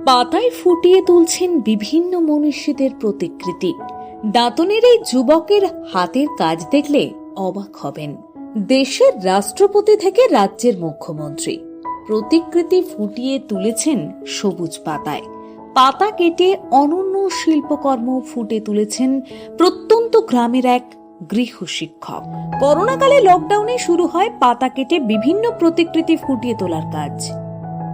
পাতায় ফুটিয়ে তুলছেন বিভিন্ন মনীষীদের প্রতিকৃতি। দাঁতনের এই যুবকের হাতের কাজ দেখলে অবাক হবেন। দেশের রাষ্ট্রপতি থেকে রাজ্যের মুখ্যমন্ত্রী। প্রতিকৃতি ফুটিয়ে তুলেছেন সবুজ পাতায়। পাতা কেটে অনন্য শিল্পকর্ম ফুটে তুলেছেন প্রত্যন্ত গ্রামের এক গৃহ শিক্ষক। করোনাকালে লকডাউনে শুরু হয় পাতা কেটে বিভিন্ন প্রতিকৃতি ফুটিয়ে তোলার কাজ।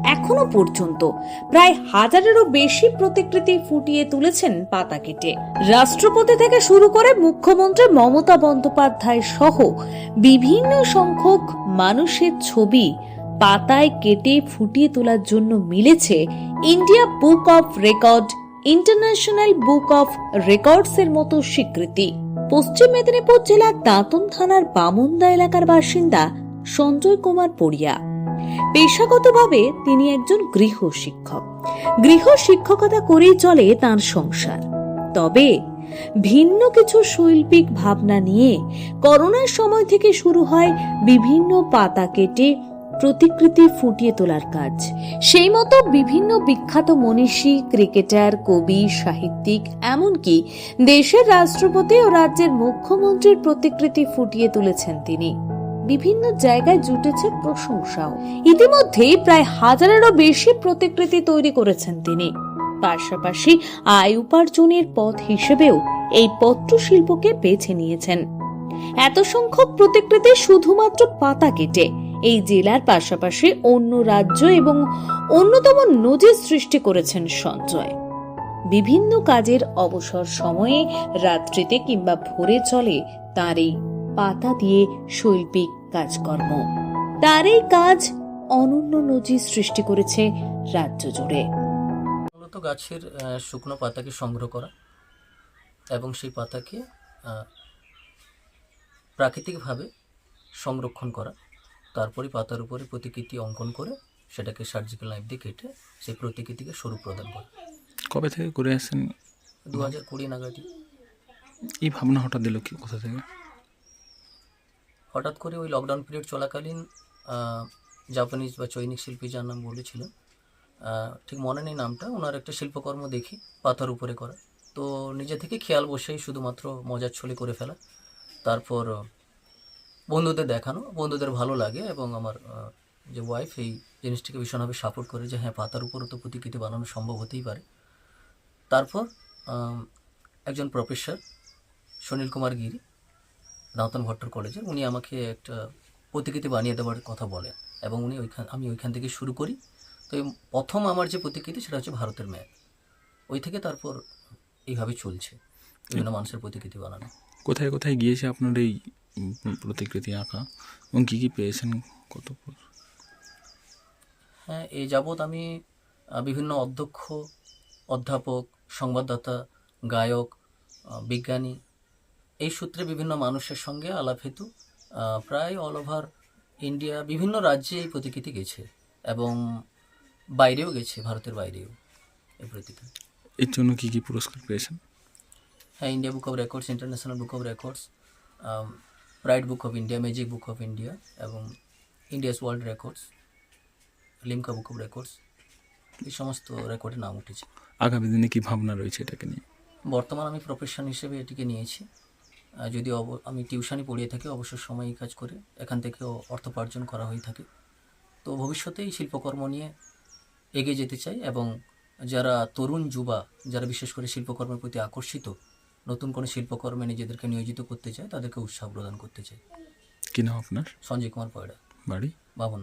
এখনও পর্যন্ত। প্রায় হাজারেরও বেশি প্রতিকৃতি ফুটিয়ে তুলেছেন পাতা কেটে। রাষ্ট্রপতি থেকে শুরু করে মুখ্যমন্ত্রী মমতা বন্দ্যোপাধ্যায় সহ বিভিন্ন সংখ্যক মানুষের ছবি পাতায় কেটে ফুটিয়ে তোলার জন্য মিলেছে India book of record, international book of records এর মতো স্বীকৃতি। পশ্চিম মেদিনীপুর জেলার দাঁতন থানার বামুন্দা এলাকার বাসিন্দা সঞ্জয় কুমার পড়িয়া। পেশাগতভাবে তিনি একজন গৃহ শিক্ষক। গৃহ শিক্ষকতা করেই চলে তার সংসার। তবে ভিন্ন কিছু শৈল্পিক ভাবনা নিয়ে করোনার সময় থেকে শুরু হয় বিভিন্ন পাতা কেটে প্রতিকৃতি ফুটিয়ে তোলার কাজ। সেই মতো বিভিন্ন বিখ্যাত মনীষী, ক্রিকেটার, কবি, সাহিত্যিক, এমনকি দেশের রাষ্ট্রপতি ও রাজ্যের মুখ্যমন্ত্রীর প্রতিকৃতি ফুটিয়ে তুলেছেন তিনি। বিভিন্ন জায়গায় জুটেছে প্রশংসাও। ইতিমধ্যেই প্রায় হাজারেরও বেশি প্রতিকৃতি তৈরি করেছেন তিনি। পাশাপাশি আয় উপার্জনের পথ হিসেবেও এই পত্রশিল্পকে বেছে নিয়েছেন। এত সংখ্যক প্রতিকৃতি শুধুমাত্র পাতা কেটে এই জেলার পাশাপাশি অন্য রাজ্য এবং অন্যতম নজির সৃষ্টি করেছেন সঞ্জয়। বিভিন্ন কাজের অবসর সময়ে রাত্রিতে কিংবা ভোরে চলে তার এই পাতা দিয়ে শৈল্পিক কাজকর্ম। তার এই কাজ অনন্য নজির সৃষ্টি করেছে রাজ্য জুড়ে। মূলত গাছের শুকনো পাতাকে সংগ্রহ করা এবং সেই পাতাকে প্রাকৃতিকভাবে সংরক্ষণ করা। তারপরে পাতার উপরে প্রতিকৃতি অঙ্কন করে সেটাকে সার্জিক্যাল নাইফ দিয়ে কেটে সেই প্রতিকৃতিকে স্বরূপ প্রদান করা। কবে থেকে করে আসছেন দু হাজার কুড়ি নাগাদই এই ভাবনা হঠাৎ দিল কি কোথা থেকে? হঠাৎ করে ওই লকডাউন পিরিয়ড চলাকালীন জাপানিজ বা চৈনিক শিল্পী যার নাম বলেছিলেন ঠিক মনে নেই নামটা, ওনার একটা শিল্পকর্ম দেখি, পাতার উপরে করা। তো নিজে থেকে খেয়াল বসেই শুধুমাত্র মজার ছলে করে ফেলা। তারপর বন্ধুদের দেখানো, বন্ধুদের ভালো লাগে এবং আমার যে ওয়াইফ এই জিনিসটিকে ভীষণভাবে সাপোর্ট করে যে হ্যাঁ পাতার উপরও তো প্রতিকৃতি বানানো সম্ভব হতেই পারে। তারপর একজন প্রফেসর সুনীল কুমার গিরি দাঁতন ভট্টর কলেজের উনি আমাকে একটা প্রতিকৃতি বানিয়ে দেওয়ার কথা বলেন এবং উনি ওইখান আমি ওইখান থেকে শুরু করি। তো প্রথম আমার যে প্রতিকৃতি সেটা হচ্ছে ভারতের ম্যাপ। ওই থেকে তারপর এইভাবে চলছে বিভিন্ন মানুষের প্রতিকৃতি বানানো। কোথায় কোথায় গিয়েছে আপনার এই প্রতিকৃতি আঁকা? এবং কী কী পেয়েছেন কত হ্যাঁ এই যাবৎ আমি বিভিন্ন অধ্যক্ষ অধ্যাপক সংবাদদাতা গায়ক বিজ্ঞানী এই সূত্রে বিভিন্ন মানুষের সঙ্গে আলাপ হেতু প্রায় অল ওভার ইন্ডিয়া বিভিন্ন রাজ্যে এই প্রতিকৃতি গেছে এবং বাইরেও গেছে ভারতের বাইরেও এই প্রতিকৃতি। এর জন্য কী কী পুরস্কার পেয়েছেন? হ্যাঁ India book of records international book of records pride book of India magic book of India এবং India's world records Limca book of records এই সমস্ত রেকর্ডে নাম উঠেছে। আগামী দিনে কী ভাবনা রয়েছে এটাকে নিয়ে? বর্তমান আমি প্রফেশন হিসেবে এটিকে নিয়েছি। যদি আমি টিউশনি পড়িয়ে থাকি অবসর সময় এই কাজ করে এখান থেকেও অর্থোপার্জন করা হয়ে থাকে। তো ভবিষ্যতে এই শিল্পকর্ম নিয়ে এগিয়ে যেতে চাই এবং যারা তরুণ যুবা যারা বিশেষ করে শিল্পকর্মের প্রতি আকর্ষিত নতুন কোনো শিল্পকর্মে নিজেদেরকে নিয়োজিত করতে চায় তাদেরকে উৎসাহ প্রদান করতে চাই। কি নাম আপনার? সঞ্জয় কুমার পয়ডা। বাড়ি? বাবন